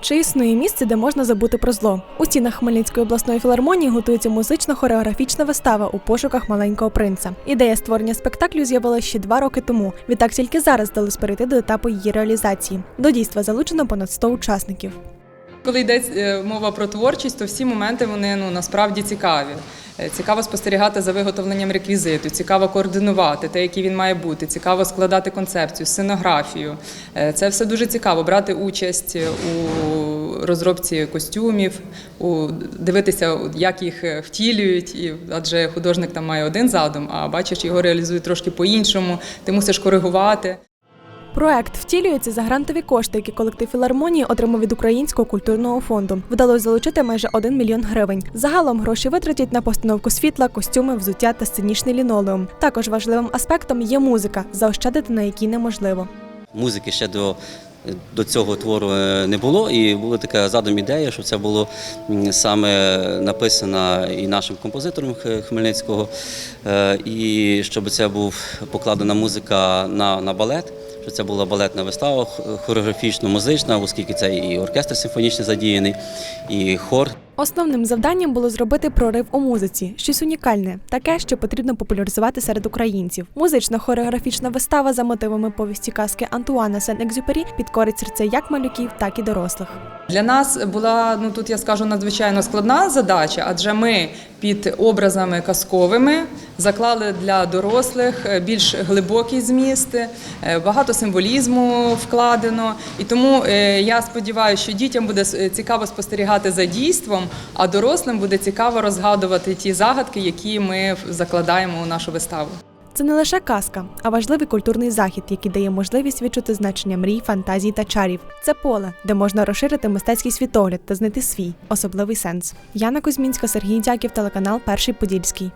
Чи існує місце, де можна забути про зло? У стінах Хмельницької обласної філармонії готується музично-хореографічна вистава у пошуках маленького принца. Ідея створення спектаклю з'явилася ще два роки тому. Відтак тільки зараз вдалося перейти до етапу її реалізації. До дійства залучено понад 100 учасників. Коли йде е, мова про творчість, то всі моменти вони ну насправді цікаві. Е, Цікаво спостерігати за виготовленням реквізиту, цікаво координувати те, який він має бути, цікаво складати концепцію, сценографію. Е, Це все дуже цікаво. Брати участь у розробці костюмів, у дивитися, як їх втілюють. І адже художник там має один задум, а бачиш, його реалізують трошки по-іншому. Ти мусиш коригувати. Проект втілюється за грантові кошти, які колектив філармонії отримав від Українського культурного фонду. Вдалося залучити майже 1 мільйон гривень. Загалом гроші витратять на постановку світла, костюми, взуття та сценічний лінолеум. Також важливим аспектом є музика, заощадити на якій неможливо. Музики ще до, до цього твору е, не було, і була така задум ідея, щоб це було саме написано і нашим композитором Хмельницького, е, і щоб це був покладена музика на, на балет. Що це була балетна вистава хореографічно-музична, оскільки це і оркестр симфонічний задіяний, і хор. Основним завданням було зробити прорив у музиці, щось унікальне, таке, що потрібно популяризувати серед українців. Музично-хореографічна вистава за мотивами повісті казки Антуана Сен-Екзюпері підкорить серце як малюків, так і дорослих. Для нас була ну тут я скажу надзвичайно складна задача, адже ми під образами казковими заклали для дорослих е, більш глибокий зміст, е, багато символізму вкладено. І тому е, я сподіваюся, що дітям буде цікаво спостерігати за дійством, а дорослим буде цікаво розгадувати ті загадки, які ми закладаємо у нашу виставу. Це не лише казка, а важливий культурний захід, який дає можливість відчути значення мрій, фантазій та чарів. Це поле, де можна розширити мистецький світогляд та знайти свій особливий сенс. Яна Кузьмінська, Сергій Дяків, телеканал Перший Подільський.